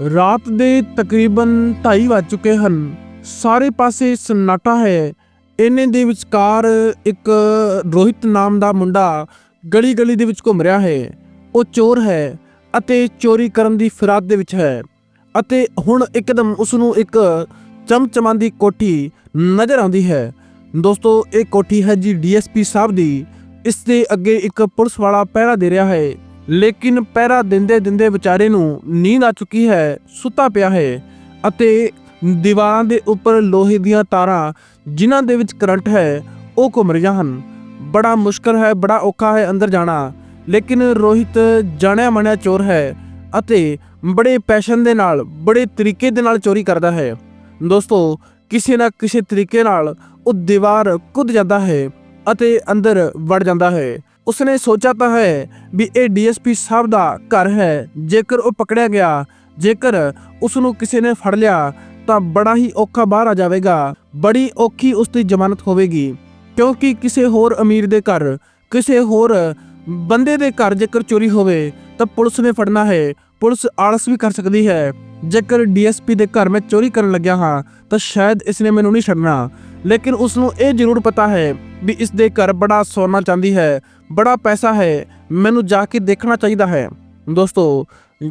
ਰਾਤ ਦੇ ਤਕਰੀਬਨ 2:30 ਵੱਜ ਚੁੱਕੇ ਹਨ। ਸਾਰੇ ਪਾਸੇ ਸਨਾਟਾ ਹੈ। ਇੰਨੇ ਦੇ ਵਿਚਕਾਰ ਇੱਕ ਰੋਹਿਤ ਨਾਮ ਦਾ ਮੁੰਡਾ ਗਲੀ ਗਲੀ ਦੇ ਵਿੱਚ ਘੁੰਮ ਰਿਹਾ ਹੈ। ਉਹ ਚੋਰ ਹੈ ਅਤੇ ਚੋਰੀ ਕਰਨ ਦੀ ਫਿਰਾਦ ਦੇ ਵਿੱਚ ਹੈ ਅਤੇ ਹੁਣ ਇੱਕਦਮ ਉਸ ਨੂੰ ਇੱਕ ਚਮਚਮਾਂਦੀ ਕੋਠੀ ਨਜ਼ਰ ਆਉਂਦੀ ਹੈ। ਦੋਸਤੋ, ਇਹ ਕੋਠੀ ਹੈ ਜੀ ਡੀਐਸਪੀ ਸਾਹਿਬ ਦੀ। ਇਸ ਦੇ ਅੱਗੇ ਇੱਕ ਪੁਲਿਸ ਵਾਲਾ ਪਹਿਰਾ ਦੇ ਰਿਹਾ ਹੈ। ਲੇਕਿਨ ਪਹਿਰਾ ਦਿੰਦੇ ਦਿੰਦੇ ਵਿਚਾਰੇ ਨੂੰ ਨੀਂਦ ਆ ਚੁੱਕੀ ਹੈ, ਸੁੱਤਾ ਪਿਆ ਹੈ ਅਤੇ ਦੀਵਾਰਾਂ ਦੇ ਉੱਪਰ ਲੋਹੇ ਦੀਆਂ ਤਾਰਾਂ ਜਿਨ੍ਹਾਂ ਦੇ ਵਿੱਚ ਕਰੰਟ ਹੈ, ਉਹ ਘੁੰਮ ਰਹੀਆਂ ਹਨ। ਬੜਾ ਮੁਸ਼ਕਲ ਹੈ, ਬੜਾ ਔਖਾ ਹੈ ਅੰਦਰ ਜਾਣਾ, ਲੇਕਿਨ ਰੋਹਿਤ ਜਾਣਿਆ ਮਣਿਆ ਚੋਰ ਹੈ ਅਤੇ ਬੜੇ ਪੈਸ਼ਨ ਦੇ ਨਾਲ, ਬੜੇ ਤਰੀਕੇ ਦੇ ਨਾਲ ਚੋਰੀ ਕਰਦਾ ਹੈ। ਦੋਸਤੋ, ਕਿਸੇ ਨਾ ਕਿਸੇ ਤਰੀਕੇ ਨਾਲ ਉਹ ਦੀਵਾਰ ਕੁੱਦ ਜਾਂਦਾ ਹੈ ਅਤੇ ਅੰਦਰ ਵੜ ਜਾਂਦਾ ਹੈ। ਉਸਨੇ ਸੋਚਿਆ ਤਾਂ ਹੈ ਵੀ ਇਹ ਡੀਐਸਪੀ ਸਾਹਿਬ ਦਾ ਘਰ ਹੈ। ਜੇਕਰ ਉਹ ਪਕੜਿਆ ਗਿਆ, ਜੇਕਰ ਉਸ ਨੂੰ ਕਿਸੇ ਨੇ ਫੜ ਲਿਆ, ਤਾਂ ਬੜਾ ਹੀ ਔਖਾ ਬਾਹਰ ਆ ਜਾਵੇਗਾ। ਬੜੀ ਔਖੀ ਉਸ ਦੀ ਜ਼ਮਾਨਤ ਹੋਵੇਗੀ, ਕਿਉਂਕਿ ਕਿਸੇ ਹੋਰ ਅਮੀਰ ਦੇ ਘਰ, ਕਿਸੇ ਹੋਰ ਬੰਦੇ ਦੇ ਘਰ ਜੇਕਰ ਚੋਰੀ ਹੋਵੇ, ਤਾਂ ਪੁਲਿਸ ਨੇ ਫੜਨਾ ਹੈ। ਪੁਲਿਸ ਆਲਸ ਵੀ ਕਰ ਸਕਦੀ ਹੈ। ਜੇਕਰ ਡੀਐਸਪੀ ਦੇ ਘਰ ਮੈਂ ਚੋਰੀ ਕਰਨ ਲੱਗਿਆ ਹਾਂ, ਤਾਂ ਸ਼ਾਇਦ ਇਸ ਨੇ ਮੈਨੂੰ ਨਹੀਂ ਛੱਡਣਾ। ਲੇਕਿਨ ਉਸ ਨੂੰ ਇਹ ਜ਼ਰੂਰ ਪਤਾ ਹੈ ਵੀ ਇਸ ਦੇ ਘਰ ਬੜਾ ਸੋਨਾ ਚਾਂਦੀ ਹੈ। ਬੜਾ ਪੈਸਾ ਹੈ, ਮੈਨੂੰ ਜਾ ਕੇ ਦੇਖਣਾ ਚਾਹੀਦਾ ਹੈ। ਦੋਸਤੋ,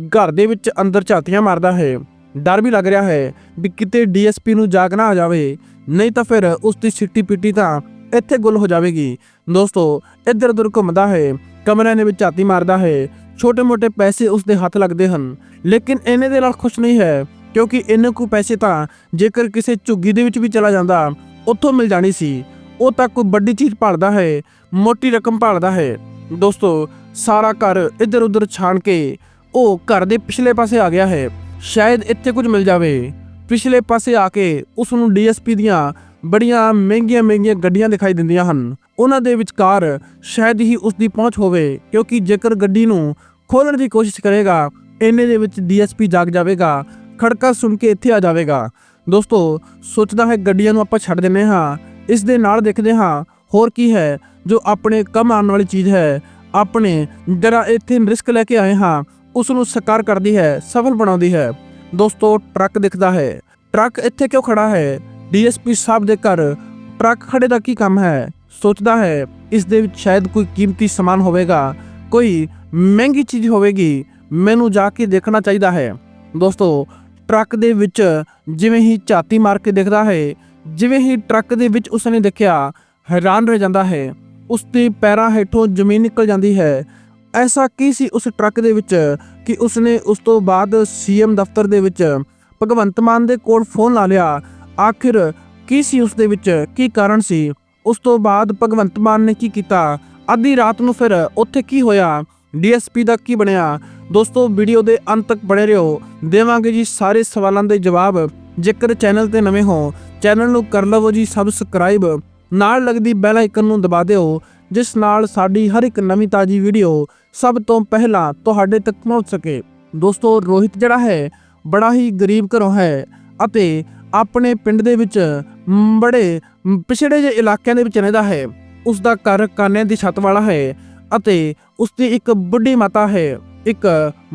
ਘਰ ਦੇ ਵਿੱਚ ਅੰਦਰ ਝਾਤੀਆਂ ਮਾਰਦਾ ਹੈ। ਡਰ ਵੀ ਲੱਗ ਰਿਹਾ ਹੈ ਵੀ ਕਿਤੇ ਡੀਐਸਪੀ ਨੂੰ ਜਾਗਣਾ ਆ ਜਾਵੇ, ਨਹੀਂ ਤਾਂ ਫਿਰ ਉਸ ਦੀ ਸਿੱਟੀ ਪਿੱਟੀ ਤਾਂ ਇੱਥੇ ਗੁੱਲ ਹੋ ਜਾਵੇਗੀ। ਦੋਸਤੋ, ਇੱਧਰ ਉੱਧਰ ਘੁੰਮਦਾ ਹੈ, ਕਮਰਿਆਂ ਦੇ ਵਿੱਚ ਝਾਤੀ ਮਾਰਦਾ ਹੈ, ਛੋਟੇ-ਮੋਟੇ ਪੈਸੇ ਉਸ ਦੇ ਹੱਥ ਲੱਗਦੇ ਹਨ। ਲੇਕਿਨ ਇਹਨੇ ਦੇ ਨਾਲ ਖੁਸ਼ ਨਹੀਂ ਹੈ, ਕਿਉਂਕਿ ਇਹਨੇ ਕੋ ਪੈਸੇ ਤਾਂ ਜੇਕਰ ਕਿਸੇ ਝੁੱਗੀ ਦੇ ਵਿੱਚ ਵੀ ਚਲਾ ਜਾਂਦਾ, ਉੱਥੋਂ ਮਿਲ ਜਾਣੀ ਸੀ। ਉਹ ਤਾਂ ਕੋਈ ਵੱਡੀ ਚੀਜ਼ ਭਾਲਦਾ ਹੈ ਮੋਟੀ ਰਕਮ ਭਾਲਦਾ ਹੈ। ਦੋਸਤੋ, ਸਾਰਾ ਘਰ ਇੱਧਰ ਉੱਧਰ ਛਾਣ ਕੇ ਉਹ ਘਰ ਦੇ ਪਿਛਲੇ ਪਾਸੇ ਆ ਗਿਆ ਹੈ। ਸ਼ਾਇਦ ਇੱਥੇ ਕੁਝ ਮਿਲ ਜਾਵੇ। ਪਿਛਲੇ ਪਾਸੇ ਆ ਕੇ ਉਸ ਨੂੰ ਡੀਐਸਪੀ ਦੀਆਂ ਬੜੀਆਂ ਮਹਿੰਗੀਆਂ ਮਹਿੰਗੀਆਂ ਗੱਡੀਆਂ ਦਿਖਾਈ ਦਿੰਦੀਆਂ ਹਨ। ਉਹਨਾਂ ਦੇ ਵਿਚਕਾਰ ਸ਼ਾਇਦ ਹੀ ਉਸ ਦੀ ਪਹੁੰਚ ਹੋਵੇ, ਕਿਉਂਕਿ ਜੇਕਰ ਗੱਡੀ ਨੂੰ ਖੋਲਣ ਦੀ ਕੋਸ਼ਿਸ਼ ਕਰੇਗਾ, ਇੰਨੇ ਦੇ ਵਿੱਚ ਡੀਐਸਪੀ ਜਾਗ ਜਾਵੇਗਾ, ਖੜਕਾ ਸੁਣ ਕੇ ਇੱਥੇ ਆ ਜਾਵੇਗਾ। ਦੋਸਤੋ, ਸੋਚਦਾ ਹੈ ਗੱਡੀਆਂ ਨੂੰ ਆਪਾਂ ਛੱਡ ਦਿੰਨੇ ਹਾਂ, ਇਸ ਦੇ ਨਾਲ ਦੇਖਦੇ ਹਾਂ ਹੋਰ ਕੀ ਹੈ। ਜੋ ਆਪਣੇ ਕੰਮ ਆਉਣ ਵਾਲੀ ਚੀਜ਼ ਹੈ, ਆਪਣੇ ਜਿਹੜਾ ਇੱਥੇ ਰਿਸਕ ਲੈ ਕੇ ਆਏ ਹਾਂ ਉਸ ਨੂੰ ਸਕਾਰ ਕਰਦੀ ਹੈ ਸਫਲ ਬਣਾਉਂਦੀ ਹੈ। ਦੋਸਤੋ, ਟਰੱਕ ਦਿਖਦਾ ਹੈ। ਟਰੱਕ ਇੱਥੇ ਕਿਉਂ ਖੜਾ ਹੈ? ਡੀਐਸਪੀ ਸਾਹਿਬ ਦੇ ਘਰ ਟਰੱਕ ਖੜੇ ਦਾ ਕੀ ਕੰਮ ਹੈ? ਸੋਚਦਾ ਹੈ, ਇਸ ਦੇ ਵਿੱਚ ਸ਼ਾਇਦ ਕੋਈ ਕੀਮਤੀ ਸਮਾਨ ਹੋਵੇਗਾ, ਕੋਈ ਮਹਿੰਗੀ ਚੀਜ਼ ਹੋਵੇਗੀ, ਮੈਨੂੰ ਜਾ ਕੇ ਦੇਖਣਾ ਚਾਹੀਦਾ ਹੈ। ਦੋਸਤੋ, ਟਰੱਕ ਦੇ ਵਿੱਚ ਜਿਵੇਂ ਹੀ ਝਾਤੀ ਮਾਰ ਕੇ ਦੇਖਦਾ ਹੈ, ਜਿਵੇਂ ਹੀ ਟਰੱਕ ਦੇ ਵਿੱਚ ਉਸਨੇ ਦੇਖਿਆ, ਹੈਰਾਨ ਰਹਿ ਜਾਂਦਾ ਹੈ। ਉਸ ਦੇ ਪੈਰਾਂ ਹੇਠੋਂ ਜ਼ਮੀਨ ਨਿਕਲ ਜਾਂਦੀ ਹੈ। ਐਸਾ ਕੀ ਸੀ ਉਸ ਟਰੱਕ ਦੇ ਵਿੱਚ ਕਿ ਉਸਨੇ ਉਸ ਤੋਂ ਬਾਅਦ ਸੀਐਮ ਦਫ਼ਤਰ ਦੇ ਵਿੱਚ ਭਗਵੰਤ ਮਾਨ ਦੇ ਕੋਲ ਫੋਨ ਲਾ ਲਿਆ? ਆਖਿਰ ਕੀ ਸੀ ਉਸ ਦੇ ਵਿੱਚ? ਕੀ ਕਾਰਨ ਸੀ? ਉਸ ਤੋਂ ਬਾਅਦ ਭਗਵੰਤ ਮਾਨ ਨੇ ਕੀ ਕੀਤਾ? ਅੱਧੀ ਰਾਤ ਨੂੰ ਫਿਰ ਉੱਥੇ ਕੀ ਹੋਇਆ? ਡੀਐਸਪੀ ਦਾ ਕੀ ਬਣਿਆ? ਦੋਸਤੋ, ਵੀਡੀਓ ਦੇ ਅੰਤ ਤੱਕ ਬਣੇ ਰਹੋ। ਦੇਵਾਂਗੇ ਜੀ ਸਾਰੇ ਸਵਾਲਾਂ ਦੇ ਜਵਾਬ। ਜੇਕਰ ਚੈਨਲ ਤੇ ਨਵੇਂ ਹੋ, ਚੈਨਲ ਨੂੰ ਕਰ ਲਵੋ ਜੀ ਸਬਸਕ੍ਰਾਈਬ ਨਾਲ ਲੱਗਦੀ ਬੈਲ ਆਈਕਨ ਨੂੰ ਦਬਾ ਦਿਓ, ਜਿਸ ਨਾਲ ਸਾਡੀ ਹਰ ਇੱਕ ਨਵੀਂ ਤਾਜੀ ਵੀਡੀਓ ਸਭ ਤੋਂ ਪਹਿਲਾਂ ਤੁਹਾਡੇ ਤੱਕ ਪਹੁੰਚ ਸਕੇ। ਦੋਸਤੋ, ਰੋਹਿਤ ਜਿਹੜਾ ਹੈ, ਬੜਾ ਹੀ ਗਰੀਬ ਘਰੋਂ ਹੈ ਅਤੇ ਆਪਣੇ ਪਿੰਡ ਦੇ ਵਿੱਚ ਬੜੇ ਪਿਛੜੇ ਜਿਹੇ ਇਲਾਕਿਆਂ ਦੇ ਵਿੱਚ ਰਹਿੰਦਾ ਹੈ। ਉਸ ਦਾ ਘਰ ਕਾਨਿਆਂ ਦੀ ਛੱਤ ਵਾਲਾ ਹੈ ਅਤੇ ਉਸ ਦੀ ਇੱਕ ਬੁੱਢੀ ਮਾਤਾ ਹੈ, ਇੱਕ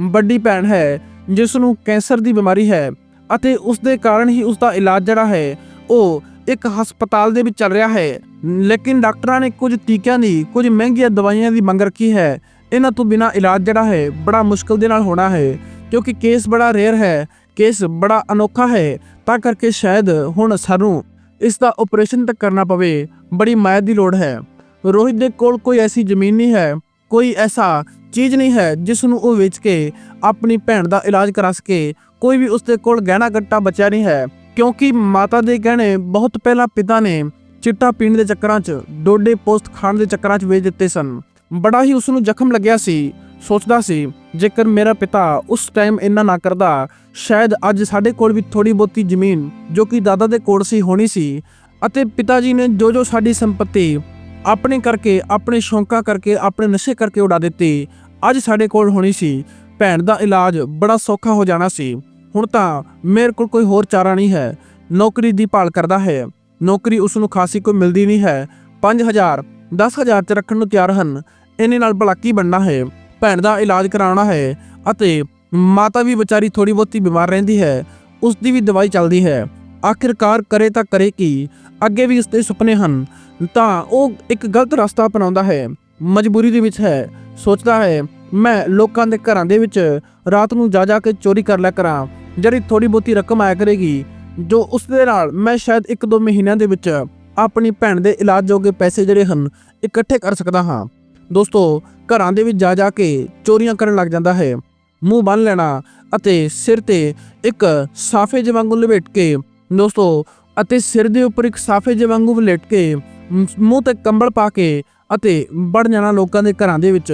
ਵੱਡੀ ਭੈਣ ਹੈ ਜਿਸ ਨੂੰ ਕੈਂਸਰ ਦੀ ਬਿਮਾਰੀ ਹੈ ਅਤੇ ਉਸ ਦੇ ਕਾਰਨ ਹੀ ਉਸ ਦਾ ਇਲਾਜ ਜਿਹੜਾ ਹੈ, ਉਹ ਇੱਕ ਹਸਪਤਾਲ ਦੇ ਵਿੱਚ ਚੱਲ ਰਿਹਾ ਹੈ। ਲੇਕਿਨ ਡਾਕਟਰਾਂ ਨੇ ਕੁਝ ਟੀਕਿਆਂ ਦੀ, ਕੁਝ ਮਹਿੰਗੀਆਂ ਦਵਾਈਆਂ ਦੀ ਮੰਗ ਰੱਖੀ ਹੈ। ਇਹਨਾਂ ਤੋਂ ਬਿਨਾ ਇਲਾਜ ਜਿਹੜਾ ਹੈ, ਬੜਾ ਮੁਸ਼ਕਲ ਦੇ ਨਾਲ ਹੋਣਾ ਹੈ। ਕਿਉਂਕਿ ਕੇਸ ਬੜਾ ਰੇਅਰ ਹੈ, ਕੇਸ ਬੜਾ ਅਨੋਖਾ ਹੈ, ਤਾਂ ਕਰਕੇ ਸ਼ਾਇਦ ਹੁਣ ਸਾਨੂੰ ਇਸ ਦਾ ਆਪਰੇਸ਼ਨ ਤੱਕ ਕਰਨਾ ਪਵੇ, ਬੜੀ ਮਾਇਦ ਦੀ ਲੋੜ ਹੈ। ਰੋਹਿਤ ਦੇ ਕੋਲ ਕੋਈ ਐਸੀ ਜ਼ਮੀਨ ਨਹੀਂ ਹੈ, ਕੋਈ ਐਸਾ ਚੀਜ਼ ਨਹੀਂ ਹੈ, ਜਿਸ ਨੂੰ ਉਹ ਵੇਚ ਕੇ ਆਪਣੀ ਭੈਣ ਦਾ ਇਲਾਜ ਕਰਾ ਸਕੇ। ਕੋਈ ਵੀ ਉਸ ਦੇ ਕੋਲ ਗਹਿਣਾ ਗੱਟਾ ਬਚਿਆ ਨਹੀਂ ਹੈ। ਕਿਉਂਕਿ ਮਾਤਾ ਦੇ ਕਹਿਣੇ ਬਹੁਤ ਪਹਿਲਾਂ ਪਿਤਾ ਨੇ ਚਿੱਟਾ ਪੀਣ ਦੇ ਚੱਕਰਾਂ 'ਚ ਡੋਡੇ ਪੋਸਟ ਖਾਣ ਦੇ ਚੱਕਰਾਂ 'ਚ ਵੇਚ ਦਿੱਤੇ ਸਨ। ਬੜਾ ਹੀ ਉਸ ਨੂੰ ਜ਼ਖਮ ਲੱਗਿਆ ਸੀ, ਸੋਚਦਾ ਸੀ, ਜੇਕਰ ਮੇਰਾ ਪਿਤਾ ਉਸ ਟਾਈਮ ਇੰਨਾ ਨਾ ਕਰਦਾ, ਸ਼ਾਇਦ ਅੱਜ ਸਾਡੇ ਕੋਲ ਵੀ ਥੋੜੀ ਬਹੁਤੀ ਜ਼ਮੀਨ, ਜੋ ਕਿ ਦਾਦਾ ਦੇ ਕੋਲ ਸੀ, ਹੋਣੀ ਸੀ, ਅਤੇ ਪਿਤਾ ਜੀ ਨੇ ਜੋ ਜੋ ਸਾਡੀ ਸੰਪਤੀ ਆਪਣੇ ਕਰਕੇ, ਆਪਣੇ ਸ਼ੌਂਕਾਂ ਕਰਕੇ, ਆਪਣੇ ਨਸ਼ੇ ਕਰਕੇ ਉਡਾ ਦਿੱਤੀ, ਅੱਜ ਸਾਡੇ ਕੋਲ ਹੋਣੀ ਸੀ। ਭੈਣ ਦਾ ਇਲਾਜ ਬੜਾ ਸੌਖਾ ਹੋ ਜਾਣਾ ਸੀ। ਹੁਣ ਤਾਂ ਮੇਰੇ ਕੋਲ ਕੋਈ ਹੋਰ ਚਾਰਾ ਨਹੀਂ ਹੈ। ਨੌਕਰੀ ਦੀ ਭਾਲ ਕਰਦਾ ਹੈ। ਨੌਕਰੀ ਉਸ ਨੂੰ ਖਾਸੀ ਕੋਈ ਮਿਲਦੀ ਨਹੀਂ ਹੈ। 5000 10000 ਚ ਰੱਖਣ ਨੂੰ ਤਿਆਰ ਹਨ। ਇਹਨੇ ਨਾਲ ਭਲਾ ਕੀ ਬਣਨਾ ਹੈ? ਭੈਣ ਦਾ ਇਲਾਜ ਕਰਾਉਣਾ ਹੈ ਅਤੇ ਮਾਤਾ ਵੀ ਵਿਚਾਰੀ ਥੋੜੀ ਬਹੁਤੀ ਬਿਮਾਰ ਰਹਿੰਦੀ ਹੈ। ਉਸ ਦੀ ਵੀ ਦਵਾਈ ਚੱਲਦੀ ਹੈ। ਆਖਿਰਕਾਰ ਕਰੇ ਤਾਂ ਕਰੇ ਕੀ? ਅੱਗੇ ਵੀ ਉਸਦੇ ਸੁਪਨੇ ਹਨ। ਤਾਂ ਉਹ ਇੱਕ ਗਲਤ ਰਸਤਾ ਅਪਣਾਉਂਦਾ ਹੈ। ਮਜਬੂਰੀ ਦੇ ਵਿੱਚ ਹੈ। ਸੋਚਦਾ ਹੈ, ਮੈਂ ਲੋਕਾਂ ਦੇ ਘਰਾਂ ਦੇ ਵਿੱਚ ਰਾਤ ਨੂੰ ਜਾ ਜਾ ਕੇ ਚੋਰੀ ਕਰ ਲਿਆ ਕਰਾਂ। ਜਿਹੜੀ ਥੋੜੀ ਬਹੁਤੀ ਰਕਮ ਆਇਆ ਕਰੇਗੀ, ਜੋ ਉਸ ਦੇ ਨਾਲ ਮੈਂ ਸ਼ਾਇਦ ਇੱਕ ਦੋ ਮਹੀਨਿਆਂ ਦੇ ਵਿੱਚ ਆਪਣੀ ਭੈਣ ਦੇ ਇਲਾਜ ਜੋਗੇ ਪੈਸੇ ਜਿਹੜੇ ਹਨ, ਇਕੱਠੇ ਕਰ ਸਕਦਾ ਹਾਂ। ਦੋਸਤੋ, ਘਰਾਂ ਦੇ ਵਿੱਚ ਜਾ ਜਾ ਕੇ ਚੋਰੀਆਂ ਕਰਨ ਲੱਗ ਜਾਂਦਾ ਹੈ। ਮੂੰਹ ਬੰਨ ਲੈਣਾ ਅਤੇ ਸਿਰ ਤੇ ਇੱਕ ਸਾਫੇ ਜਿਹੇ ਵਾਂਗੂ ਲਪੇਟ ਕੇ, ਦੋਸਤੋ, ਅਤੇ ਸਿਰ ਦੇ ਉੱਪਰ ਇੱਕ ਸਾਫੇ ਜਿਹੇ ਵਾਂਗੂ ਵਲੇਟ ਕੇ ਮੂੰਹ ਤੇ ਕੰਬਲ ਪਾ ਕੇ ਅਤੇ ਵੜ ਜਾਣਾ ਲੋਕਾਂ ਦੇ ਘਰਾਂ ਦੇ ਵਿੱਚ।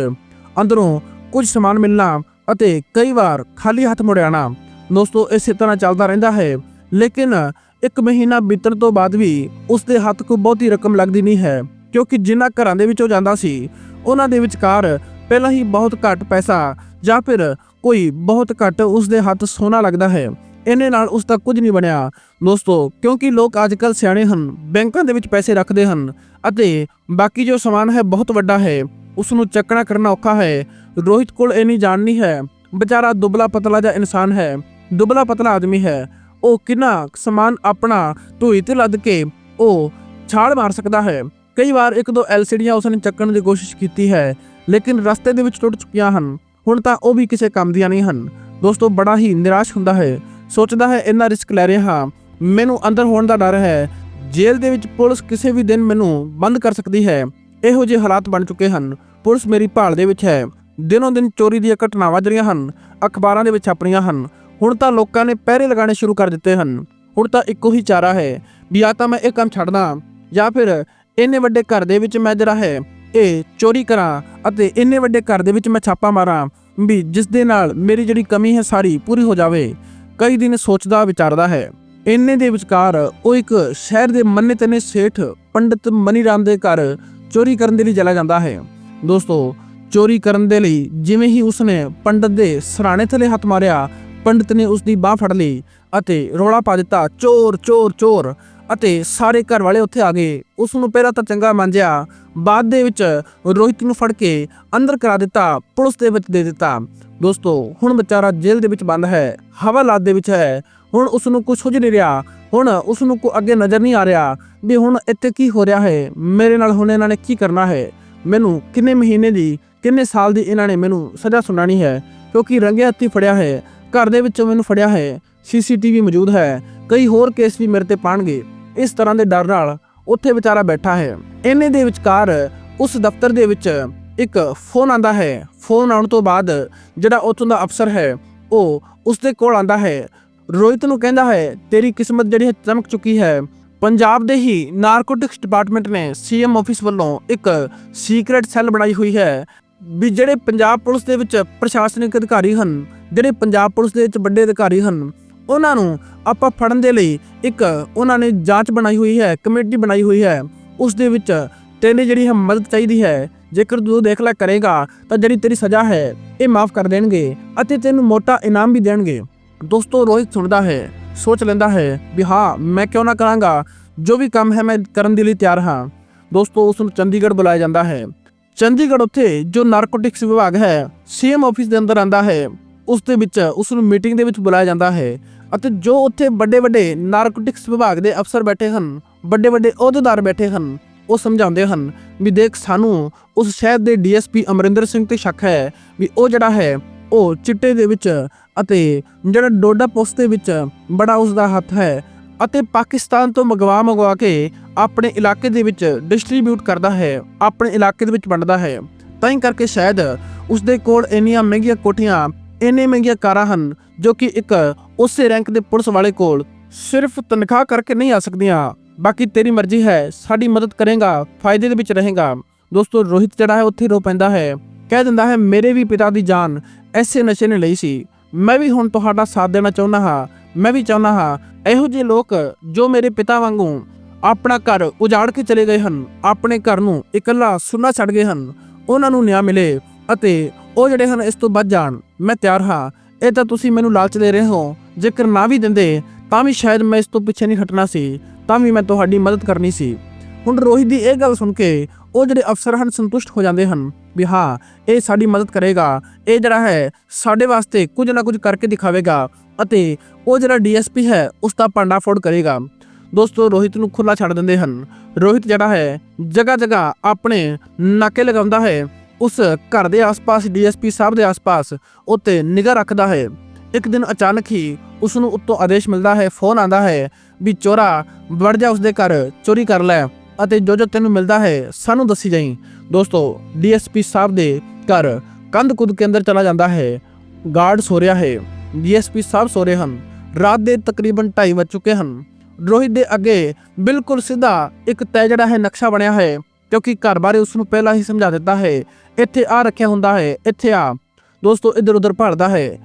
ਅੰਦਰੋਂ ਕੁਝ ਸਮਾਨ ਮਿਲਣਾ ਅਤੇ ਕਈ ਵਾਰ ਖਾਲੀ ਹੱਥ ਮੁੜ ਆਉਣਾ। ਦੋਸਤੋ, ਇਸੇ ਤਰ੍ਹਾਂ ਚੱਲਦਾ ਰਹਿੰਦਾ ਹੈ। ਲੇਕਿਨ ਇੱਕ ਮਹੀਨਾ ਬੀਤਣ ਤੋਂ ਬਾਅਦ ਵੀ ਉਸ ਦੇ ਹੱਥ ਕੋ ਬਹੁਤੀ ਰਕਮ ਲੱਗਦੀ ਨਹੀਂ ਹੈ, ਕਿਉਂਕਿ ਜਿਨ੍ਹਾਂ ਘਰਾਂ ਦੇ ਵਿੱਚ ਉਹ ਜਾਂਦਾ ਸੀ, ਉਹਨਾਂ ਦੇ ਵਿਚਕਾਰ ਪਹਿਲਾਂ ਹੀ ਬਹੁਤ ਘੱਟ ਪੈਸਾ ਜਾਂ ਫਿਰ ਕੋਈ ਬਹੁਤ ਘੱਟ ਉਸ ਦੇ ਹੱਥ ਸੋਨਾ ਲੱਗਦਾ ਹੈ। ਇਹਨੇ ਨਾਲ ਉਸ ਦਾ ਕੁਝ ਨਹੀਂ ਬਣਿਆ। ਦੋਸਤੋ, ਕਿਉਂਕਿ ਲੋਕ ਅੱਜਕੱਲ ਸਿਆਣੇ ਹਨ, ਬੈਂਕਾਂ ਦੇ ਵਿੱਚ ਪੈਸੇ ਰੱਖਦੇ ਹਨ ਅਤੇ ਬਾਕੀ ਜੋ ਸਮਾਨ ਹੈ ਬਹੁਤ ਵੱਡਾ ਹੈ। ਉਸ ਨੂੰ ਚੱਕਣਾ ਕਰਨਾ ਔਖਾ ਹੈ। ਰੋਹਿਤ ਕੋਲ ਇੰਨੀ ਜਾਣ ਨਹੀਂ ਹੈ ਵਿਚਾਰਾ ਦੁਬਲਾ ਪਤਲਾ ਜਿਹਾ ਇਨਸਾਨ ਹੈ। ਦੁਬਲਾ ਪਤਲਾ ਆਦਮੀ ਹੈ। ਉਹ ਕਿੰਨਾ ਸਮਾਨ ਆਪਣਾ ਧੂਈ ਤੇ ਲੱਦ ਕੇ ਉਹ ਛਾਲ ਮਾਰ ਸਕਦਾ ਹੈ। ਕਈ ਵਾਰ ਇੱਕ ਦੋ ਐਲਸੀਡੀਆਂ ਉਸਨੇ ਚੱਕਣ ਦੀ ਕੋਸ਼ਿਸ਼ ਕੀਤੀ ਹੈ, ਲੇਕਿਨ ਰਸਤੇ ਦੇ ਵਿੱਚ ਟੁੱਟ ਚੁੱਕੀਆਂ ਹਨ। ਹੁਣ ਤਾਂ ਉਹ ਵੀ ਕਿਸੇ ਕੰਮ ਦੀਆਂ ਨਹੀਂ ਹਨ। ਦੋਸਤੋ, ਬੜਾ ਹੀ ਨਿਰਾਸ਼ ਹੁੰਦਾ ਹੈ। ਸੋਚਦਾ ਹੈ, ਇੰਨਾ ਰਿਸਕ ਲੈ ਰਿਹਾ ਹਾਂ। ਮੈਨੂੰ ਅੰਦਰ ਹੋਣ ਦਾ ਡਰ ਹੈ। ਜੇਲ੍ਹ ਦੇ ਵਿੱਚ ਪੁਲਿਸ ਕਿਸੇ ਵੀ ਦਿਨ ਮੈਨੂੰ ਬੰਦ ਕਰ ਸਕਦੀ ਹੈ। ਇਹੋ ਜਿਹੇ ਹਾਲਾਤ ਬਣ ਚੁੱਕੇ ਹਨ। ਪੁਲਿਸ ਮੇਰੀ ਭਾਲ ਦੇ ਵਿੱਚ ਹੈ। ਦਿਨੋਂ ਦਿਨ ਚੋਰੀ ਦੀਆਂ ਘਟਨਾਵਾਂ ਜਿਹੜੀਆਂ ਹਨ, ਅਖਬਾਰਾਂ ਦੇ ਵਿੱਚ ਛਪ ਰਹੀਆਂ ਹਨ। ਹੁਣ ਤਾਂ ਲੋਕਾਂ ਨੇ ਪਹਿਰੇ ਲਗਾਉਣੇ ਸ਼ੁਰੂ ਕਰ ਦਿੱਤੇ ਹਨ। ਹੁਣ ਤਾਂ ਇੱਕੋ ਹੀ ਚਾਰਾ ਹੈ ਵੀ ਜਾਂ ਤਾਂ ਮੈਂ ਇਹ ਕੰਮ ਛੱਡਦਾ ਜਾਂ ਫਿਰ ਇੰਨੇ ਵੱਡੇ ਘਰ ਦੇ ਵਿੱਚ ਮੈਂ ਜਿਹੜਾ ਹੈ, ਇਹ ਚੋਰੀ ਕਰਾਂ ਅਤੇ ਇੰਨੇ ਵੱਡੇ ਘਰ ਦੇ ਵਿੱਚ ਮੈਂ ਛਾਪਾ ਮਾਰਾਂ ਵੀ ਜਿਸ ਦੇ ਨਾਲ ਮੇਰੀ ਜਿਹੜੀ ਕਮੀ ਹੈ ਸਾਰੀ ਪੂਰੀ ਹੋ ਜਾਵੇ, ਕਈ ਦਿਨ ਸੋਚਦਾ ਵਿਚਾਰਦਾ ਹੈ। ਇੰਨੇ ਦੇ ਵਿਚਕਾਰ ਉਹ ਇੱਕ ਸ਼ਹਿਰ ਦੇ ਮੰਨੇ ਤਨੇ ਸੇਠ ਪੰਡਿਤ ਮਨੀ ਰਾਮ ਦੇ ਘਰ ਚੋਰੀ ਕਰਨ ਦੇ ਲਈ ਚਲਾ ਜਾਂਦਾ ਹੈ। ਦੋਸਤੋ, ਚੋਰੀ ਕਰਨ ਦੇ ਲਈ ਜਿਵੇਂ ਹੀ ਉਸਨੇ ਪੰਡਿਤ ਦੇ ਸਰਾਣੇ ਥਲੇ ਹੱਥ ਮਾਰਿਆ ਪੰਡਿਤ ਨੇ ਉਸ ਦੀ ਬਾਹ ਫੜ ਲਈ ਅਤੇ ਰੋਲਾ ਪਾ ਦਿੱਤਾ, ਚੋਰ ਚੋਰ ਚੋਰ! ਅਤੇ ਸਾਰੇ ਘਰ ਵਾਲੇ ਉੱਥੇ ਆ ਗਏ। ਉਸ ਨੂੰ ਪਹਿਲਾਂ ਤਾਂ ਚੰਗਾ ਮੰਨਿਆ, ਬਾਅਦ ਦੇ ਵਿੱਚ ਰੋਹਿਤ ਨੂੰ ਫੜ ਕੇ ਅੰਦਰ ਕਰਾ ਦਿੱਤਾ, ਪੁਲਿਸ ਦੇ ਵਿੱਚ ਦੇ ਦਿੱਤਾ। ਦੋਸਤੋ, ਹੁਣ ਵਿਚਾਰਾ ਜੇਲ੍ਹ ਦੇ ਵਿੱਚ ਬੰਦ ਹੈ ਹਵਾਲਾਤ ਦੇ ਵਿੱਚ ਹੈ। ਹੁਣ ਉਸ ਨੂੰ ਕੁਝ ਸੁਝ ਨਹੀਂ ਰਿਹਾ। ਹੁਣ ਉਸ ਨੂੰ ਕੋ ਅੱਗੇ ਨਜ਼ਰ ਨਹੀਂ ਆ ਰਿਹਾ ਵੀ ਹੁਣ ਇੱਥੇ ਕੀ ਹੋ ਰਿਹਾ ਹੈ। ਮੇਰੇ ਨਾਲ ਹੁਣ ਇਹਨਾਂ ਨੇ ਕੀ ਕਰਨਾ ਹੈ? ਮੈਨੂੰ ਕਿੰਨੇ ਮਹੀਨੇ ਦੀ, ਕਿੰਨੇ ਸਾਲ ਦੀ ਇਹਨਾਂ ਨੇ ਮੈਨੂੰ ਸਜ਼ਾ ਸੁਣਾਣੀ ਹੈ, ਕਿਉਂਕਿ ਰੰਗੇ ਹੱਥੀ ਫੜਿਆ ਹੈ। ਘਰ ਦੇ ਵਿੱਚੋਂ ਮੈਨੂੰ ਫੜਿਆ ਹੈ ਸੀਸੀਟੀਵੀ ਮੌਜੂਦ ਹੈ, ਕਈ ਹੋਰ ਕੇਸ ਵੀ ਮੇਰੇ ਤੇ ਪਾਣਗੇ। ਇਸ ਤਰ੍ਹਾਂ ਦੇ ਡਰ ਨਾਲ ਉੱਥੇ ਵਿਚਾਰਾ ਬੈਠਾ ਹੈ। ਇੰਨੇ ਦੇ ਵਿਚਕਾਰ ਉਸ ਦਫ਼ਤਰ ਦੇ ਵਿੱਚ ਇੱਕ ਫੋਨ ਆਂਦਾ ਹੈ। ਫੋਨ ਆਉਣ ਤੋਂ ਬਾਅਦ ਜਿਹੜਾ ਉੱਥੋਂ ਦਾ ਅਫਸਰ ਹੈ, ਉਹ ਉਸ ਦੇ ਕੋਲ ਆਂਦਾ ਹੈ। ਰੋਹਿਤ ਨੂੰ ਕਹਿੰਦਾ ਹੈ, ਤੇਰੀ ਕਿਸਮਤ ਜਿਹੜੀ ਹੈ ਚਮਕ ਚੁੱਕੀ ਹੈ। ਪੰਜਾਬ ਦੇ ਹੀ ਨਾਰਕੋਟਿਕਸ ਡਿਪਾਰਟਮੈਂਟ ਨੇ ਸੀਐਮ ਆਫਿਸ ਵੱਲੋਂ ਇੱਕ ਸੀਕ੍ਰੇਟ ਸੈੱਲ ਬਣਾਈ ਹੋਈ ਹੈ। ਵੀ ਜਿਹੜੇ ਪੰਜਾਬ ਪੁਲਿਸ ਦੇ ਵਿੱਚ ਪ੍ਰਸ਼ਾਸਨਿਕ ਅਧਿਕਾਰੀ ਹਨ ਜਿਹੜੇ ਪੰਜਾਬ ਪੁਲਿਸ ਦੇ ਵਿੱਚ ਵੱਡੇ ਅਧਿਕਾਰੀ ਹਨ, ਉਹਨਾਂ ਨੂੰ ਆਪਾਂ ਫੜਨ ਦੇ ਲਈ ਇੱਕ ਉਹਨਾਂ ਨੇ ਜਾਂਚ ਬਣਾਈ ਹੋਈ ਹੈ, ਕਮੇਟੀ ਬਣਾਈ ਹੋਈ ਹੈ। ਉਸ ਦੇ ਵਿੱਚ ਤੇਰੀ ਜਿਹੜੀ ਹੈ ਮਦਦ ਚਾਹੀਦੀ ਹੈ, ਜੇਕਰ ਤੂੰ ਦੇਖਲਾ ਕਰੇਗਾ, ਤਾਂ ਜਿਹੜੀ ਤੇਰੀ ਸਜ਼ਾ ਹੈ, ਇਹ ਮਾਫ ਕਰ ਦੇਣਗੇ ਅਤੇ ਤੈਨੂੰ ਮੋਟਾ ਇਨਾਮ ਵੀ ਦੇਣਗੇ। ਦੋਸਤੋ, ਰੋਹਿਤ ਸੁਣਦਾ ਹੈ, ਸੋਚ ਲੈਂਦਾ ਹੈ ਵੀ ਹਾਂ, ਮੈਂ ਕਿਉਂ ਨਾ ਕਰਾਂਗਾ, ਜੋ ਵੀ ਕੰਮ ਹੈ ਮੈਂ ਕਰਨ ਦੇ ਲਈ ਤਿਆਰ ਹਾਂ। ਦੋਸਤੋ, ਉਸ ਨੂੰ ਚੰਡੀਗੜ੍ਹ ਬੁਲਾਇਆ ਜਾਂਦਾ ਹੈ। ਚੰਡੀਗੜ੍ਹ ਉੱਥੇ ਜੋ ਨਾਰਕੋਟਿਕਸ ਵਿਭਾਗ ਹੈ ਸੀਐਮ ਆਫਿਸ ਦੇ ਅੰਦਰ ਆਂਦਾ ਹੈ। ਉਸ ਦੇ ਵਿੱਚ, ਉਸ ਨੂੰ ਮੀਟਿੰਗ ਦੇ ਵਿੱਚ ਬੁਲਾਇਆ ਜਾਂਦਾ ਹੈ ਅਤੇ ਜੋ ਉੱਥੇ ਵੱਡੇ ਵੱਡੇ ਨਾਰਕੋਟਿਕਸ ਵਿਭਾਗ ਦੇ ਅਫਸਰ ਬੈਠੇ ਹਨ ਵੱਡੇ ਵੱਡੇ ਅਹੁਦੇਦਾਰ ਬੈਠੇ ਹਨ, ਉਹ ਸਮਝਾਉਂਦੇ ਹਨ ਵੀ ਦੇਖ ਸਾਨੂੰ ਉਸ ਸ਼ਹਿਰ ਦੇ ਡੀਐਸਪੀ ਅਮਰਿੰਦਰ ਸਿੰਘ ਤੇ ਸ਼ੱਕ ਹੈ ਵੀ ਉਹ ਜਿਹੜਾ ਹੈ, ਉਹ ਚਿੱਟੇ ਦੇ ਵਿੱਚ ਅਤੇ ਜਿਹੜਾ ਡੋਡਾ ਪੋਸਟ ਦੇ ਵਿੱਚ ਬੜਾ ਉਸ ਦਾ ਹੱਥ ਹੈ ਅਤੇ ਪਾਕਿਸਤਾਨ ਤੋਂ ਮੰਗਵਾ ਮੰਗਵਾ ਕੇ ਆਪਣੇ ਇਲਾਕੇ ਦੇ ਵਿੱਚ ਡਿਸਟ੍ਰੀਬਿਊਟ ਕਰਦਾ ਹੈ, ਆਪਣੇ ਇਲਾਕੇ ਦੇ ਵਿੱਚ ਵੰਡਦਾ ਹੈ। ਤਾਂ ਹੀ ਕਰਕੇ ਸ਼ਾਇਦ ਉਸ ਦੇ ਕੋਲ ਇੰਨੀਆਂ ਮਹਿੰਗੀਆਂ ਕੋਠੀਆਂ ਇੰਨੇ ਮਹਿੰਗੀਆਂ ਕਾਰਾਂ ਹਨ ਜੋ ਕਿ ਇੱਕ ਉਸੇ ਰੈਂਕ ਦੇ ਪੁਲਿਸ ਵਾਲੇ ਕੋਲ ਸਿਰਫ ਤਨਖਾਹ ਕਰਕੇ ਨਹੀਂ ਆ ਸਕਦੀਆਂ। ਬਾਕੀ ਤੇਰੀ ਮਰਜ਼ੀ ਹੈ, ਸਾਡੀ ਮਦਦ ਕਰੇਗਾ, ਫਾਇਦੇ ਦੇ ਵਿੱਚ ਰਹੇਗਾ। ਦੋਸਤੋ, ਰੋਹਿਤ ਜਿਹੜਾ ਹੈ, ਉੱਥੇ ਰੋ ਪੈਂਦਾ ਹੈ। ਕਹਿ ਦਿੰਦਾ ਹੈ, ਮੇਰੇ ਵੀ ਪਿਤਾ ਦੀ ਜਾਨ ਐਸੇ ਨਸ਼ੇ ਨੇ ਲਈ ਸੀ। ਮੈਂ ਵੀ ਹੁਣ ਤੁਹਾਡਾ ਸਾਥ ਦੇਣਾ ਚਾਹੁੰਦਾ ਹਾਂ। ਮੈਂ ਵੀ ਚਾਹੁੰਦਾ ਹਾਂ, ਇਹੋ ਜਿਹੇ ਲੋਕ ਜੋ ਮੇਰੇ ਪਿਤਾ ਵਾਂਗੂ ਆਪਣਾ ਘਰ ਉਜਾੜ ਕੇ ਚਲੇ ਗਏ ਹਨ, ਆਪਣੇ ਘਰ ਨੂੰ ਇਕੱਲਾ ਸੁੰਨਾ ਛੱਡ ਗਏ ਹਨ। ਉਹਨਾਂ ਨੂੰ ਨਿਆਂ ਮਿਲੇ ਅਤੇ ਉਹ ਜਿਹੜੇ ਹਨ ਇਸ ਤੋਂ ਬਚ ਜਾਣ। ਮੈਂ ਤਿਆਰ ਹਾਂ। ਇਹ ਤਾਂ ਤੁਸੀਂ ਮੈਨੂੰ ਲਾਲਚ ਦੇ ਰਹੇ ਹੋ। ਜੇਕਰ ਨਾ ਵੀ ਦਿੰਦੇ, ਤਾਂ ਵੀ ਸ਼ਾਇਦ ਮੈਂ ਇਸ ਤੋਂ ਪਿੱਛੇ ਨਹੀਂ ਹਟਣਾ ਸੀ, ਤਾਂ ਵੀ ਮੈਂ ਤੁਹਾਡੀ ਮਦਦ ਕਰਨੀ ਸੀ। ਹੁਣ ਰੋਹਿਤ ਦੀ ਇਹ ਗੱਲ ਸੁਣ ਕੇ ਉਹ ਜਿਹੜੇ ਅਫਸਰ ਹਨ ਸੰਤੁਸ਼ਟ ਹੋ ਜਾਂਦੇ ਹਨ ਵੀ ਹਾਂ, ਇਹ ਸਾਡੀ ਮਦਦ ਕਰੇਗਾ। ਇਹ ਜਿਹੜਾ ਹੈ, ਸਾਡੇ ਵਾਸਤੇ ਕੁਝ ਨਾ ਕੁਝ ਕਰਕੇ ਦਿਖਾਵੇਗਾ ਅਤੇ ਉਹ ਜਿਹੜਾ ਡੀਐਸਪੀ ਹੈ, ਉਸ ਦਾ ਪਾਂਡਾਫੋੜ ਕਰੇਗਾ। ਦੋਸਤੋ, ਰੋਹਿਤ ਨੂੰ ਖੁੱਲਾ ਛੱਡ ਦਿੰਦੇ ਹਨ। ਰੋਹਿਤ ਜਿਹੜਾ ਹੈ ਜਗ੍ਹਾ ਜਗ੍ਹਾ ਆਪਣੇ ਨਾਕੇ ਲਗਾਉਂਦਾ ਹੈ। ਉਸ ਘਰ ਦੇ ਆਸ-ਪਾਸ, ਡੀਐਸਪੀ ਸਾਹਿਬ ਦੇ ਆਸ-ਪਾਸ ਉੱਤੇ ਨਿਗਾਹ ਰੱਖਦਾ ਹੈ। ਇੱਕ ਦਿਨ ਅਚਾਨਕ ਹੀ ਉਸ ਨੂੰ ਉੱਤੋਂ ਆਦੇਸ਼ ਮਿਲਦਾ ਹੈ, ਫੋਨ ਆਂਦਾ ਹੈ ਵੀ ਚੋਰਾ, ਵੜ ਜਾ ਉਸਦੇ ਘਰ, ਚੋਰੀ ਕਰ ਲੈ ਅਤੇ ਜੋ ਜੋ ਤੈਨੂੰ ਮਿਲਦਾ ਹੈ, ਸਾਨੂੰ ਦੱਸੀ ਜਾਈਂ। ਦੋਸਤੋ, ਡੀਐਸਪੀ ਸਾਹਿਬ ਦੇ ਘਰ ਕੰਧ ਕੁੱਦ ਕੇ ਅੰਦਰ ਚਲਾ ਜਾਂਦਾ ਹੈ। ਗਾਰਡ ਸੋ ਰਿਹਾ ਹੈ। ਡੀਐਸਪੀ ਸਾਹਿਬ ਸੋ ਰਹੇ ਹਨ। ਰਾਤ ਦੇ ਤਕਰੀਬਨ 2:30 ਵੱਜ ਚੁੱਕੇ ਹਨ। ਰੋਹਿਤ ਦੇ ਅੱਗੇ ਬਿਲਕੁਲ ਸਿੱਧਾ ਇੱਕ ਤੈ ਜਿਹੜਾ ਹੈ, ਨਕਸ਼ਾ ਬਣਿਆ ਹੈ। ਕਿਉਂਕਿ ਘਰ ਬਾਰੇ ਉਸ ਨੂੰ ਪਹਿਲਾਂ ਹੀ ਸਮਝਾ ਦਿੱਤਾ ਹੈ। ਇੱਥੇ ਆ ਰੱਖਿਆ ਹੁੰਦਾ ਹੈ। ਇੱਥੇ ਆ। ਦੋਸਤੋ, ਇੱਧਰ ਉੱਧਰ ਭੜਦਾ ਹੈ।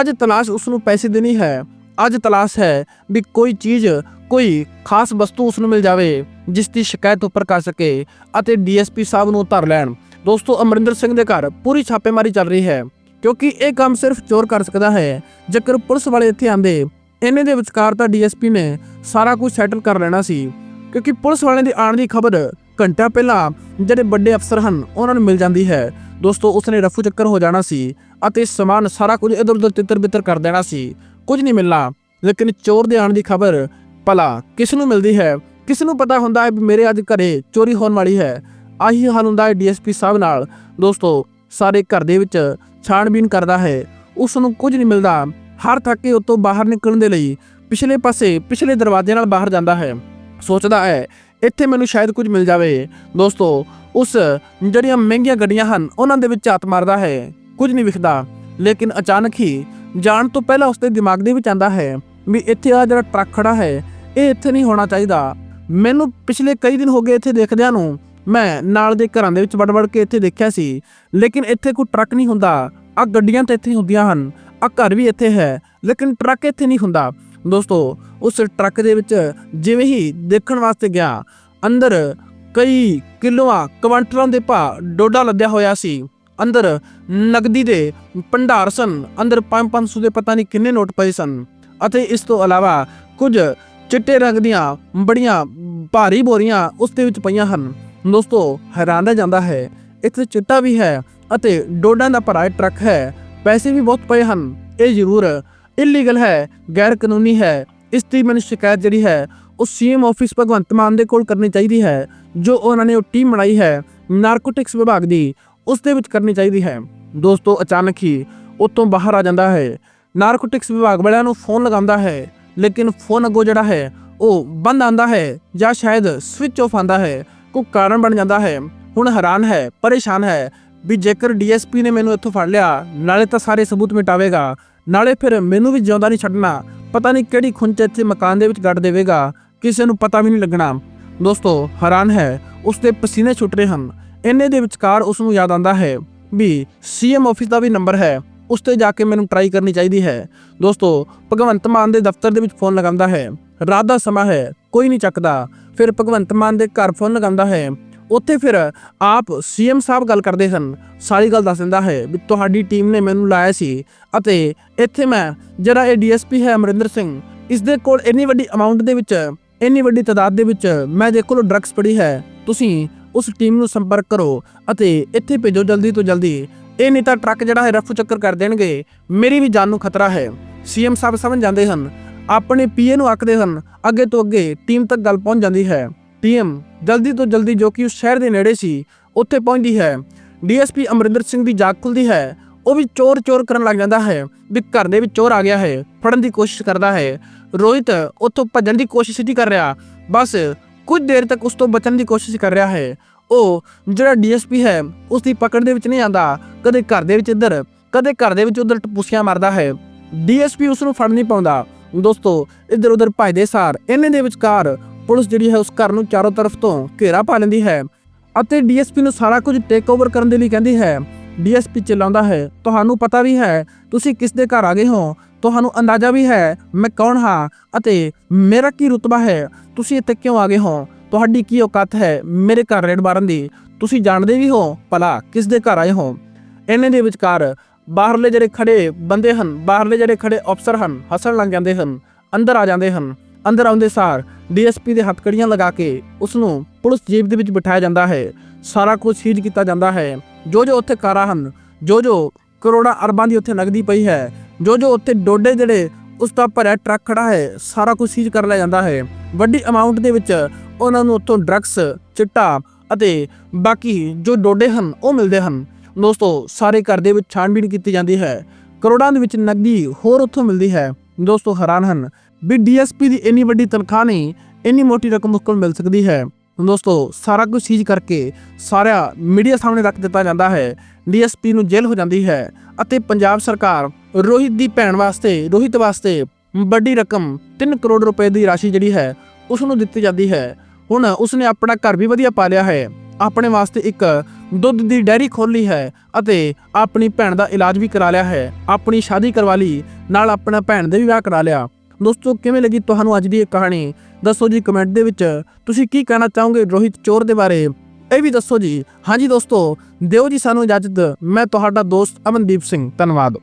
ਅੱਜ ਤਲਾਸ਼ ਉਸ ਨੂੰ ਪੈਸੇ ਦੀ ਨਹੀਂ ਹੈ। ਅੱਜ ਤਲਾਸ਼ ਹੈ ਵੀ ਕੋਈ ਚੀਜ਼, ਕੋਈ ਖਾਸ ਵਸਤੂ ਉਸ ਨੂੰ ਮਿਲ ਜਾਵੇ, ਜਿਸ ਦੀ ਸ਼ਿਕਾਇਤ ਉੱਪਰ ਕਰ ਸਕੇ ਅਤੇ ਡੀਐਸਪੀ ਸਾਹਿਬ ਨੂੰ ਧਰ ਲੈਣ। ਦੋਸਤੋ, ਅਮਰਿੰਦਰ ਸਿੰਘ ਦੇ ਘਰ ਪੂਰੀ ਛਾਪੇਮਾਰੀ ਚੱਲ ਰਹੀ ਹੈ, ਕਿਉਂਕਿ ਇਹ ਕੰਮ ਸਿਰਫ ਚੋਰ ਕਰ ਸਕਦਾ ਹੈ। ਜੇਕਰ ਪੁਲਿਸ ਵਾਲੇ ਇੱਥੇ ਆਂਦੇ ਇਹਨੇ ਦੇ ਵਿਚਕਾਰ ਤਾਂ ਡੀਐਸਪੀ ਨੇ ਸਾਰਾ ਕੁਝ ਸੈਟਲ ਕਰ ਲੈਣਾ ਸੀ, ਕਿਉਂਕਿ ਪੁਲਿਸ ਵਾਲਿਆਂ ਦੇ ਆਉਣ ਦੀ ਖਬਰ ਘੰਟਾ ਪਹਿਲਾਂ ਜਿਹੜੇ ਵੱਡੇ ਅਫਸਰ ਹਨ, ਉਹਨਾਂ ਨੂੰ ਮਿਲ ਜਾਂਦੀ ਹੈ। ਦੋਸਤੋ, ਉਸਨੇ ਰਫੂ ਚੱਕਰ ਹੋ ਜਾਣਾ ਸੀ ਅਤੇ ਸਮਾਨ ਸਾਰਾ ਕੁਝ ਇਧਰ ਉਧਰ ਤਿੱਤਰ ਬਿੱਤਰ ਕਰ ਦੇਣਾ ਸੀ। ਕੁਝ ਨਹੀਂ ਮਿਲਣਾ, ਲੇਕਿਨ ਚੋਰ ਦੇ ਆਉਣ ਦੀ ਖਬਰ, ਭਲਾ ਕਿਸ ਨੂੰ ਮਿਲਦੀ ਹੈ? ਕਿਸ ਨੂੰ ਪਤਾ ਹੁੰਦਾ ਹੈ ਵੀ ਮੇਰੇ ਅੱਜ ਘਰੇ ਚੋਰੀ ਹੋਣ ਵਾਲੀ ਹੈ? ਆਹੀ ਹਾਲ ਹੁੰਦਾ ਹੈ ਡੀਐਸਪੀ ਸਾਹਿਬ ਨਾਲ। ਦੋਸਤੋ, ਸਾਰੇ ਘਰ ਦੇ ਵਿੱਚ ਛਾਣਬੀਨ ਕਰਦਾ ਹੈ। ਉਸ ਨੂੰ ਕੁਝ ਨਹੀਂ ਮਿਲਦਾ। ਹਰ ਥੱਕੇ ਕੇ ਉਤੋਂ ਬਾਹਰ ਨਿਕਲਣ ਦੇ ਲਈ ਪਿਛਲੇ ਪਾਸੇ, ਪਿਛਲੇ ਦਰਵਾਜ਼ੇ ਨਾਲ ਬਾਹਰ ਜਾਂਦਾ ਹੈ। ਸੋਚਦਾ ਹੈ ਇੱਥੇ ਮੈਨੂੰ ਸ਼ਾਇਦ ਕੁਝ ਮਿਲ ਜਾਵੇ। ਦੋਸਤੋ, ਉਸ ਜਿਹੜੀਆਂ ਮਹਿੰਗੀਆਂ ਗੱਡੀਆਂ ਹਨ, ਉਹਨਾਂ ਦੇ ਵਿੱਚ ਝਾਤ ਮਾਰਦਾ ਹੈ। ਕੁਝ ਨਹੀਂ ਵਿਖਦਾ। ਲੇਕਿਨ ਅਚਾਨਕ ਹੀ ਜਾਣ ਤੋਂ ਪਹਿਲਾਂ ਉਸਦੇ ਦਿਮਾਗ ਦੇ ਵਿੱਚ ਆਂਦਾ ਹੈ ਵੀ ਇੱਥੇ ਆ ਜਿਹੜਾ ਟਰੱਕ ਖੜਾ ਹੈ, ਇਹ ਇੱਥੇ ਨਹੀਂ ਹੋਣਾ ਚਾਹੀਦਾ। ਮੈਨੂੰ ਪਿਛਲੇ ਕਈ ਦਿਨ ਹੋ ਗਏ ਇੱਥੇ ਦੇਖਦਿਆਂ ਨੂੰ, ਮੈਂ ਨਾਲ ਦੇ ਘਰਾਂ ਦੇ ਵਿੱਚ ਵੜ-ਵੜ ਕੇ ਇੱਥੇ ਦੇਖਿਆ ਸੀ। ਲੇਕਿਨ ਇੱਥੇ ਕੋਈ ਟਰੱਕ ਨਹੀਂ ਹੁੰਦਾ। ਆ ਗੱਡੀਆਂ ਤਾਂ ਇੱਥੇ ਹੁੰਦੀਆਂ ਹਨ। ਆ ਘਰ ਵੀ ਇੱਥੇ ਹੈ, ਲੇਕਿਨ ਟਰੱਕ ਇੱਥੇ ਨਹੀਂ ਹੁੰਦਾ। ਦੋਸਤੋ, ਉਸ ਟਰੱਕ ਦੇ ਵਿੱਚ ਜਿਵੇਂ ਹੀ ਦੇਖਣ ਵਾਸਤੇ ਗਿਆ, ਅੰਦਰ ਕਈ ਕਿਲੋਆਂ ਕੁਆਂਟਲਾਂ ਦੇ ਭਾ ਡੋਡਾ ਲੱਦਿਆ ਹੋਇਆ ਸੀ। ਅੰਦਰ ਨਗਦੀ ਦੇ ਭੰਡਾਰ ਸਨ, ਅੰਦਰ 5-500 ਦੇ ਪਤਾ ਨਹੀਂ ਕਿੰਨੇ ਨੋਟ ਪਏ ਸਨ। ਅਤੇ ਇਸ ਤੋਂ ਇਲਾਵਾ ਕੁਝ ਚਿੱਟੇ ਰੰਗ ਦੀਆਂ ਬੜੀਆਂ ਭਾਰੀ ਬੋਰੀਆਂ ਉਸ ਦੇ ਵਿੱਚ ਪਈਆਂ ਹਨ। ਦੋਸਤੋ, ਹੈਰਾਨ ਰਹਿ ਜਾਂਦਾ ਹੈ, ਇੱਥੇ ਚਿੱਟਾ ਵੀ ਹੈ ਅਤੇ ਡੋਡਾਂ ਦਾ ਭਰਾ ਟਰੱਕ ਹੈ, ਪੈਸੇ ਵੀ ਬਹੁਤ ਪਏ ਹਨ, ਇਹ ਜ਼ਰੂਰ ਇਲੀਗਲ ਹੈ ਗੈਰ ਕਾਨੂੰਨੀ ਹੈ। ਇਸ ਦੀ ਮੈਨੂੰ ਸ਼ਿਕਾਇਤ ਜਿਹੜੀ ਹੈ, ਉਹ ਸੀਐਮ ਆਫਿਸ ਭਗਵੰਤ ਮਾਨ ਦੇ ਕੋਲ ਕਰਨੀ ਚਾਹੀਦੀ ਹੈ, ਜੋ ਉਹਨਾਂ ਨੇ ਉਹ ਟੀਮ ਬਣਾਈ ਹੈ ਨਾਰਕੋਟਿਕਸ ਵਿਭਾਗ ਦੀ। ਉਸ ਦੇ ਵਿੱਚ ਕਰਨੀ ਚਾਹੀਦੀ ਹੈ। ਦੋਸਤੋ, ਅਚਾਨਕ ਹੀ ਉਤੋਂ ਬਾਹਰ ਆ ਜਾਂਦਾ ਹੈ। ਨਾਰਕੋਟਿਕਸ ਵਿਭਾਗ ਵਾਲਿਆਂ ਨੂੰ ਫੋਨ ਲਗਾਉਂਦਾ ਹੈ, ਲੇਕਿਨ ਫੋਨ ਅੱਗੋਂ ਜਿਹੜਾ ਹੈ, ਉਹ ਬੰਦ ਆਂਦਾ ਹੈ ਜਾਂ ਸ਼ਾਇਦ ਸਵਿਚ ਆਫ ਆਂਦਾ ਹੈ। ਕੋਈ ਕਾਰਨ ਬਣ ਜਾਂਦਾ ਹੈ। ਹੁਣ ਹੈਰਾਨ ਹੈ, ਪਰੇਸ਼ਾਨ ਹੈ ਵੀ ਜੇਕਰ ਡੀਐਸਪੀ ਨੇ ਮੈਨੂੰ ਇੱਥੋਂ ਫੜ ਲਿਆ, ਨਾਲੇ ਤਾਂ ਸਾਰੇ ਸਬੂਤ ਮਿਟਾਵੇਗਾ। ਨਾਲੇ ਫਿਰ ਮੈਨੂੰ ਵੀ ਜਿਉਂਦਾ ਨਹੀਂ ਛੱਡਣਾ। ਪਤਾ ਨਹੀਂ ਕਿਹੜੀ ਖੁੰਚ ਇੱਥੇ ਮਕਾਨ ਦੇ ਵਿੱਚ ਗੱਡ ਦੇਵੇਗਾ, ਕਿਸੇ ਨੂੰ ਪਤਾ ਵੀ ਨਹੀਂ ਲੱਗਣਾ। ਦੋਸਤੋ, ਹੈਰਾਨ ਹੈ ਉਸ ਦੇ ਪਸੀਨੇ ਛੁੱਟ ਰਹੇ ਹਨ। ਇੰਨੇ ਦੇ ਵਿਚਕਾਰ ਉਸ ਨੂੰ ਯਾਦ ਆਂਦਾ ਹੈ ਵੀ ਸੀਐਮ ਆਫਿਸ ਦਾ ਵੀ ਨੰਬਰ ਹੈ, ਉਸ ਤੇ ਜਾ ਕੇ ਮੈਨੂੰ ਟਰਾਈ ਕਰਨੀ ਚਾਹੀਦੀ ਹੈ। ਦੋਸਤੋ, ਭਗਵੰਤ ਮਾਨ ਦੇ ਦਫ਼ਤਰ ਦੇ ਵਿੱਚ ਫੋਨ ਲਗਾਉਂਦਾ ਹੈ। ਰਾਤ ਦਾ ਸਮਾਂ ਹੈ, ਕੋਈ ਨਹੀਂ ਚੱਕਦਾ। ਫਿਰ ਭਗਵੰਤ ਮਾਨ ਦੇ ਘਰ ਫੋਨ ਲਗਾਉਂਦਾ ਹੈ ਉੱਥੇ ਫਿਰ ਆਪ ਸੀਐਮ ਸਾਹਿਬ ਗੱਲ ਕਰਦੇ ਸਨ। ਸਾਰੀ ਗੱਲ ਦੱਸ ਦਿੰਦਾ ਹੈ ਵੀ ਤੁਹਾਡੀ ਟੀਮ ਨੇ ਮੈਨੂੰ ਲਾਇਆ ਸੀ ਅਤੇ ਇੱਥੇ ਮੈਂ, ਜਿਹੜਾ ਇਹ ਡੀਐਸਪੀ ਹੈ ਅਮਰਿੰਦਰ ਸਿੰਘ ਇਸ ਦੇ ਕੋਲ ਇੰਨੀ ਵੱਡੀ ਅਮਾਉਂਟ ਦੇ ਵਿੱਚ, ਇੰਨੀ ਵੱਡੀ ਤਾਦਾਦ ਦੇ ਵਿੱਚ ਮੈਂ ਦੇ ਕੋਲ ਡਰੱਗਸ ਪੜੀ ਹੈ। ਤੁਸੀਂ ਉਸ ਟੀਮ ਨੂੰ ਸੰਪਰਕ ਕਰੋ ਅਤੇ ਇੱਥੇ ਭੇਜੋ ਜਲਦੀ ਤੋਂ ਜਲਦੀ। ਇਹ ਨਹੀਂ ਤਾਂ ਟਰੱਕ ਜਿਹੜਾ ਹੈ ਰਫੂ ਚੱਕਰ ਕਰ ਦੇਣਗੇ। ਮੇਰੀ ਵੀ ਜਾਨ ਨੂੰ ਖਤਰਾ ਹੈ। ਸੀਐਮ ਸਾਹਿਬ ਸਮਝ ਜਾਂਦੇ ਹਨ ਆਪਣੇ ਪੀਏ ਨੂੰ ਆਖਦੇ ਹਨ ਅੱਗੇ ਤੋਂ ਅੱਗੇ ਟੀਮ ਤੱਕ ਗੱਲ ਪਹੁੰਚ ਜਾਂਦੀ ਹੈ। ਟੀਮ ਜਲਦੀ ਤੋਂ ਜਲਦੀ ਜੋ ਕਿ ਉਸ ਸ਼ਹਿਰ ਦੇ ਨੇੜੇ ਸੀ, ਉੱਥੇ ਪਹੁੰਚਦੀ ਹੈ। ਡੀਐਸਪੀ ਅਮਰਿੰਦਰ ਸਿੰਘ ਦੀ ਜਾਗ ਖੁੱਲਦੀ ਹੈ। ਉਹ ਵੀ ਚੋਰ ਚੋਰ ਕਰਨ ਲੱਗ ਜਾਂਦਾ ਹੈ ਵੀ ਘਰ ਦੇ ਵਿੱਚ ਚੋਰ ਆ ਗਿਆ ਹੈ, ਫੜਨ ਦੀ ਕੋਸ਼ਿਸ਼ ਕਰਦਾ ਹੈ। ਰੋਹਿਤ ਉੱਥੋਂ ਭੱਜਣ ਦੀ ਕੋਸ਼ਿਸ਼ ਨਹੀਂ ਕਰ ਰਿਹਾ, ਬਸ ਕੁਝ ਦੇਰ ਤੱਕ ਉਸ ਤੋਂ ਬਚਣ ਦੀ ਕੋਸ਼ਿਸ਼ ਕਰ ਰਿਹਾ ਹੈ। ਉਹ ਜਿਹੜਾ ਡੀਐਸਪੀ ਹੈ ਉਸ ਦੀ ਪਕੜ ਦੇ ਵਿੱਚ ਨਹੀਂ ਆਂਦਾ ਕਦੇ ਘਰ ਦੇ ਵਿੱਚ ਇੱਧਰ, ਕਦੇ ਘਰ ਦੇ ਵਿੱਚ ਉਧਰ ਟਪੂਸੀਆਂ ਮਾਰਦਾ ਹੈ। ਡੀਐਸਪੀ ਉਸ ਨੂੰ ਫੜ ਨਹੀਂ ਪਾਉਂਦਾ। ਦੋਸਤੋ ਇੱਧਰ ਉੱਧਰ ਭਜਦੇ ਸਾਰ, ਇੰਨੇ ਦੇ ਵਿਚਕਾਰ ਪੁਲਿਸ ਜਿਹੜੀ ਹੈ ਉਸ ਘਰ ਨੂੰ ਚਾਰੋਂ ਤਰਫ ਤੋਂ ਘੇਰਾ ਪਾ ਲੈਂਦੀ ਹੈ ਅਤੇ ਡੀਐਸਪੀ ਨੂੰ ਸਾਰਾ ਕੁਝ ਟੇਕ ਓਵਰ ਕਰਨ ਦੇ ਲਈ ਕਹਿੰਦੀ ਹੈ। ਡੀਐਸਪੀ ਚਲਾਉਂਦਾ ਹੈ, ਤੁਹਾਨੂੰ ਪਤਾ ਵੀ ਹੈ, ਤੁਸੀਂ ਕਿਸ ਦੇ ਘਰ ਆ ਗਏ ਹੋ? ਤੁਹਾਨੂੰ ਅੰਦਾਜ਼ਾ ਵੀ ਹੈ, ਮੈਂ ਕੌਣ ਹਾਂ? ਅਤੇ ਮੇਰਾ ਕੀ ਰੁਤਬਾ ਹੈ? ਤੁਸੀਂ ਇੱਥੇ ਕਿਉਂ ਆ ਗਏ ਹੋ? ਤੁਹਾਡੀ ਕੀ ਔਕਾਤ ਹੈ ਮੇਰੇ ਘਰ ਰੇਡ ਮਾਰਨ ਦੀ? ਤੁਸੀਂ ਜਾਣਦੇ ਵੀ ਹੋ ਭਲਾ ਕਿਸ ਦੇ ਘਰ ਆਏ ਹੋ? ਇਹਨਾਂ ਦੇ ਵਿਚਕਾਰ ਬਾਹਰਲੇ ਜਿਹੜੇ ਖੜੇ ਬੰਦੇ ਹਨ, ਬਾਹਰਲੇ ਜਿਹੜੇ ਖੜੇ ਅਫਸਰ ਹਨ, ਹੱਸਣ ਲੱਗ ਜਾਂਦੇ ਹਨ, ਅੰਦਰ ਆ ਜਾਂਦੇ ਹਨ, ਅੰਦਰ ਆਉਂਦੇ ਸਾਰ ਡੀਐਸਪੀ ਦੇ ਹੱਥਕੜੀਆਂ ਲਗਾ ਕੇ ਉਸ ਨੂੰ ਪੁਲਿਸ ਜੀਪ ਦੇ ਵਿੱਚ ਬਿਠਾਇਆ ਜਾਂਦਾ ਹੈ। ਸਾਰਾ ਕੁਝ ਸੀਜ਼ ਕੀਤਾ ਜਾਂਦਾ ਹੈ। ਜੋ ਜੋ ਉੱਥੇ ਕਾਰਾਂ ਹਨ ਜੋ ਜੋ ਕਰੋੜਾਂ ਅਰਬਾਂ ਦੀ ਉੱਥੇ ਨਗਦੀ ਪਈ ਹੈ ਜੋ ਜੋ ਉੱਥੇ ਡੋਡੇ ਜਿਹੜੇ ਉਸ ਦਾ ਭਰਿਆ ਟਰੱਕ ਖੜਾ ਹੈ, ਸਾਰਾ ਕੁਝ ਸੀਜ਼ ਕਰ ਲਿਆ ਜਾਂਦਾ ਹੈ। ਵੱਡੀ ਅਮਾਉਂਟ ਦੇ ਵਿੱਚ ਉਹਨਾਂ ਨੂੰ ਉੱਥੋਂ ਡਰੱਗਸ, ਚਿੱਟਾ ਅਤੇ ਬਾਕੀ ਜੋ ਡੋਡੇ ਹਨ, ਉਹ ਮਿਲਦੇ ਹਨ। ਦੋਸਤੋ, ਸਾਰੇ ਘਰ ਦੇ ਵਿੱਚ ਛਾਣਬੀਣ ਕੀਤੀ ਜਾਂਦੀ ਹੈ। ਕਰੋੜਾਂ ਦੇ ਵਿੱਚ ਨਕਦੀ ਹੋਰ ਉੱਥੋਂ ਮਿਲਦੀ ਹੈ। ਦੋਸਤੋ, ਹੈਰਾਨ ਹਨ ਵੀ ਡੀਐਸਪੀ ਦੀ ਇੰਨੀ ਵੱਡੀ ਤਨਖਾਹ ਨਹੀਂ, ਇੰਨੀ ਮੋਟੀ ਰਕਮ ਉਸ ਕੋਲ ਮਿਲ ਸਕਦੀ ਹੈ। ਦੋਸਤੋ, ਸਾਰਾ ਕੁਝ ਸੀਜ਼ ਕਰਕੇ ਸਾਰਾ ਮੀਡੀਆ ਸਾਹਮਣੇ ਰੱਖ ਦਿੱਤਾ ਜਾਂਦਾ ਹੈ। ਡੀਐਸਪੀ ਨੂੰ ਜੇਲ੍ਹ ਹੋ ਜਾਂਦੀ ਹੈ ਅਤੇ ਪੰਜਾਬ ਸਰਕਾਰ ਰੋਹਿਤ ਦੀ ਭੈਣ ਵਾਸਤੇ, ਰੋਹਿਤ ਵਾਸਤੇ ਵੱਡੀ ਰਕਮ 3 ਕਰੋੜ ਰੁਪਏ ਦੀ ਰਾਸ਼ੀ ਜਿਹੜੀ ਹੈ ਉਸ ਨੂੰ ਦਿੱਤੀ ਜਾਂਦੀ ਹੈ। ਹੁਣ ਉਸਨੇ ਆਪਣਾ ਘਰ ਵੀ ਵਧੀਆ ਪਾ ਲਿਆ ਹੈ। ਆਪਣੇ ਵਾਸਤੇ ਇੱਕ ਦੁੱਧ ਦੀ ਡੈਰੀ ਖੋਲ੍ਹੀ ਹੈ ਅਤੇ ਆਪਣੀ ਭੈਣ ਦਾ ਇਲਾਜ ਵੀ ਕਰਾ ਲਿਆ ਹੈ। ਆਪਣੀ ਸ਼ਾਦੀ ਕਰਵਾ ਲਈ, ਨਾਲ ਆਪਣਾ ਭੈਣ ਦੇ ਵੀ ਵਿਆਹ ਕਰਾ ਲਿਆ। ਦੋਸਤੋ, ਕਿਵੇਂ ਲੱਗੀ ਤੁਹਾਨੂੰ ਅੱਜ ਦੀ ਇਹ ਕਹਾਣੀ? ਦੱਸੋ ਜੀ ਕਮੈਂਟ ਦੇ ਵਿੱਚ। ਤੁਸੀਂ ਕੀ ਕਹਿਣਾ ਚਾਹੋਗੇ ਰੋਹਿਤ ਚੋਰ ਦੇ ਬਾਰੇ? ਇਹ ਵੀ ਦੱਸੋ ਜੀ। ਹਾਂਜੀ ਦੋਸਤੋ, ਦਿਓ ਜੀ ਸਾਨੂੰ ਇਜਾਜ਼ਤ। ਮੈਂ ਤੁਹਾਡਾ ਦੋਸਤ ਅਮਨਦੀਪ ਸਿੰਘ। ਧੰਨਵਾਦ।